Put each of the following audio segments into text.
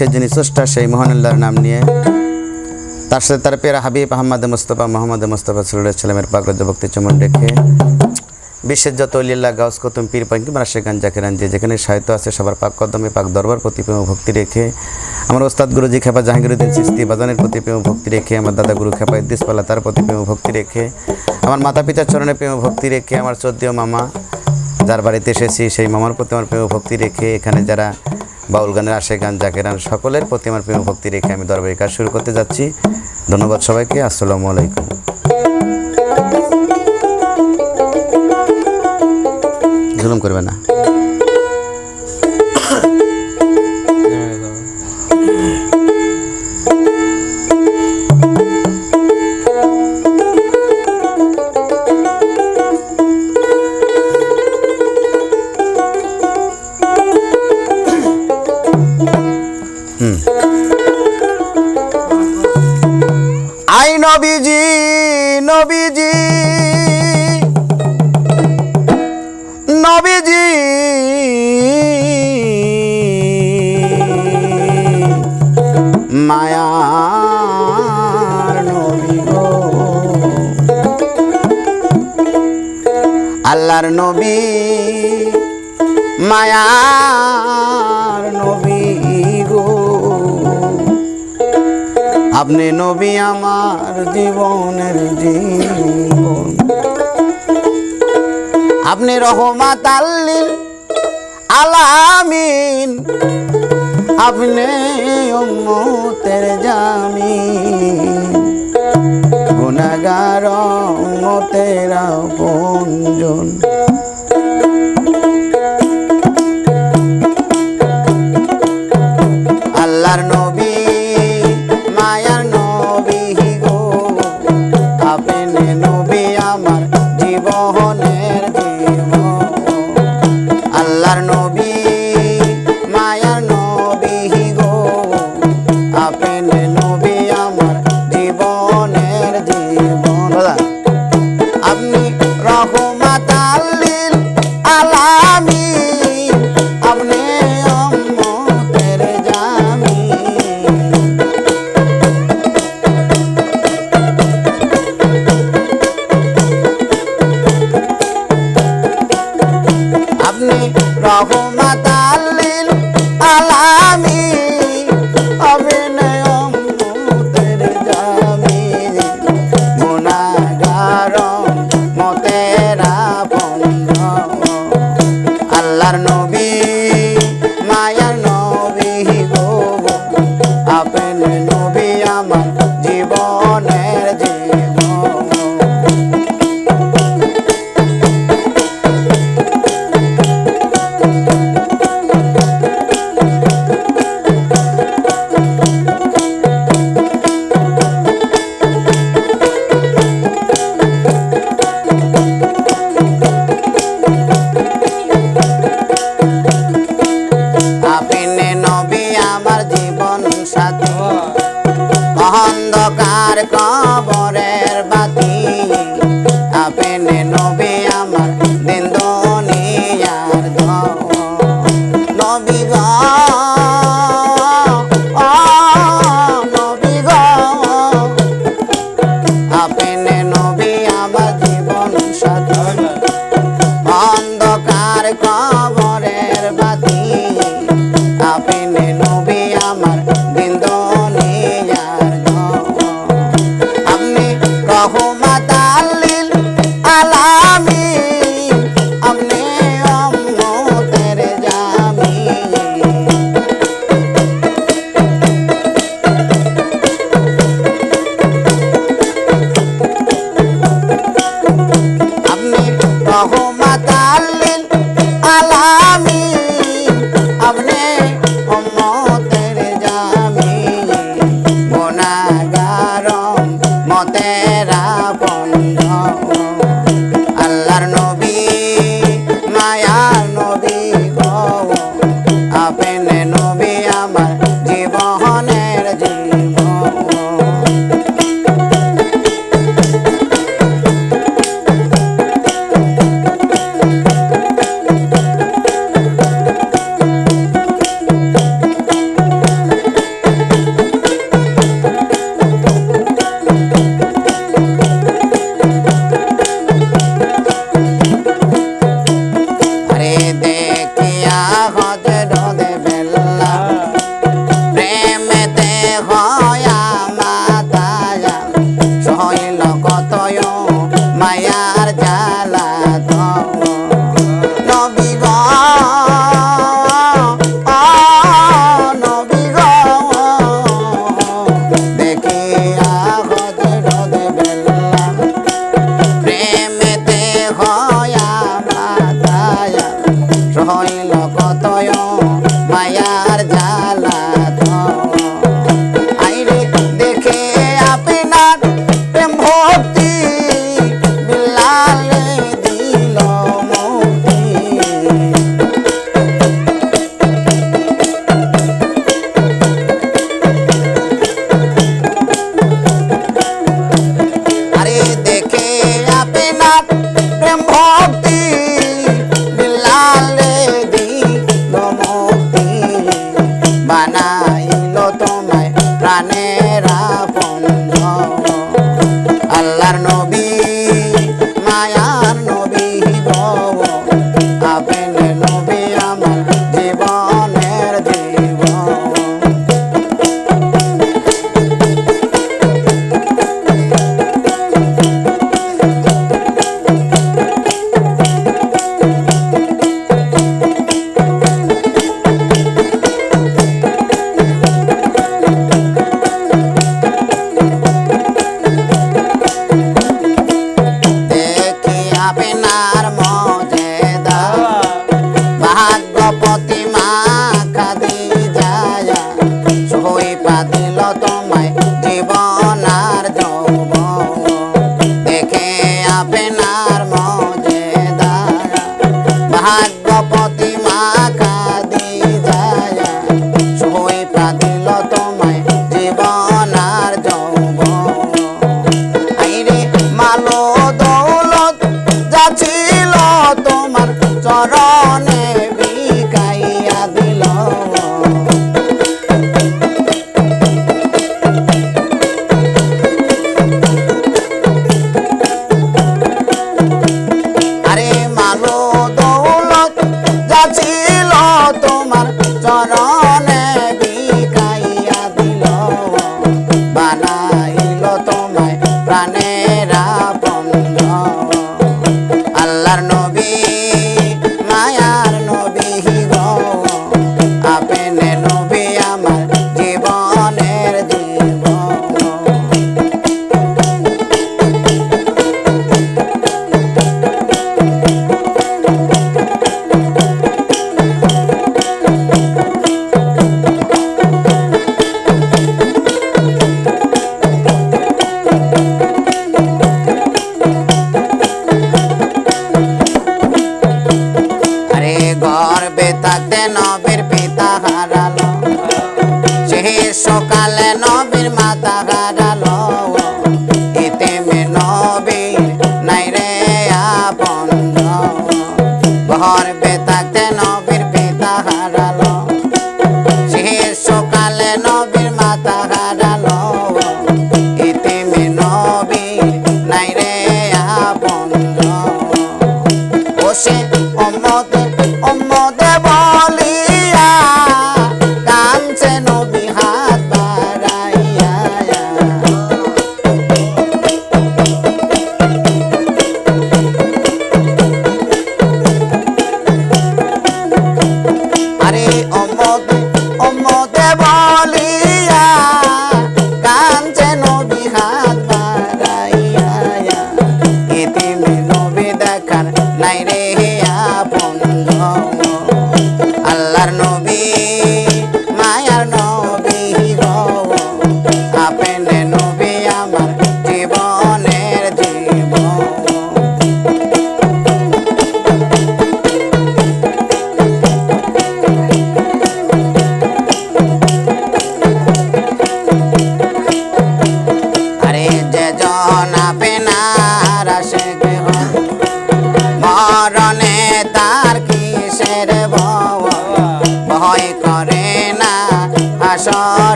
বিশ্বের যিনি স্রষ্টা, সেই মহানুল্লাহর নাম নিয়ে তার সাথে তার পেরা হাবিব আহমদ মুস্তফা মোহাম্মদ মুস্তফা সাল্লাহ সাল্লামের পাকরজ ভক্তি চমন রেখে বিশ্বের যত লিল্লা গাউস কতুম পীর পাঙ্কি মারাশেখান জাকিরান যে যেখানে সাহিত্য আছে, সবার পাক কদমে, পাক দরবার প্রতি প্রেম ভক্তি রেখে আমার ওস্তাদ গুরুজি খেপা জাহাঙ্গীরুদ্দিন সিস্তি বাজানের প্রতি প্রেম ভক্তি রেখে, আমার দাদা গুরু খেপা ইদ্দিস পাল্লা তার প্রতি প্রেম ভক্তি রেখে, আমার মাতা পিতার চরণে প্রেম ভক্তি রেখে, আমার চোদ্দীয় মামা যার বাড়িতে এসেছি, সেই মামার প্রতি আমার প্রেম ভক্তি রেখে, এখানে যারা বাউল গানের আশে গান, জাকের গান সকলের প্রতি আমার প্রেম ভক্তি রেখে আমি দরবারি কাজ শুরু করতে যাচ্ছি। ধন্যবাদ সবাইকে, আসসালামু আলাইকুম। জুলুম করবে না। আল্লাহর নবী, মায়ার নবী গো। আপনি নবী আমার জীবনের জীবন। আপনি রহমাত আল্লিল আলামিন। আপনি উম্মতের জামিন। উম্মতের আপনজন আল্লাহর নবী মায়ার নবী গো। আপনি নবী আমার জীবনের জীবন আল্লাহর নবী আপনি ভাগ্যপতি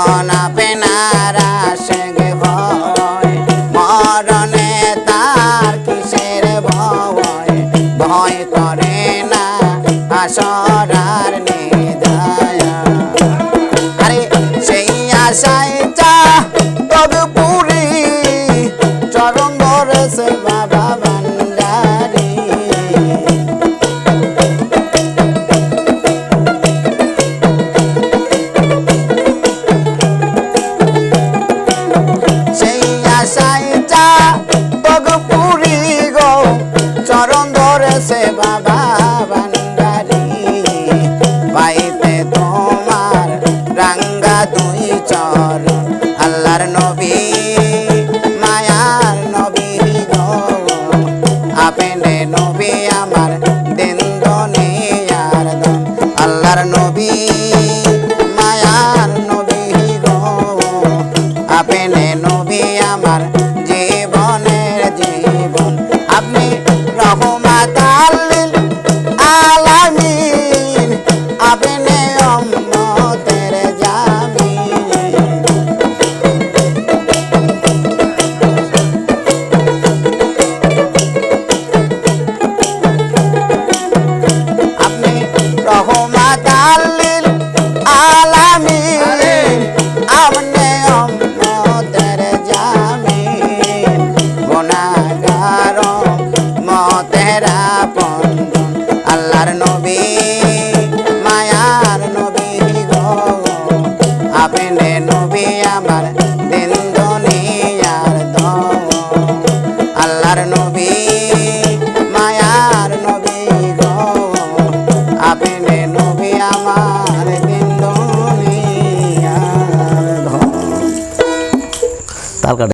Barcelona.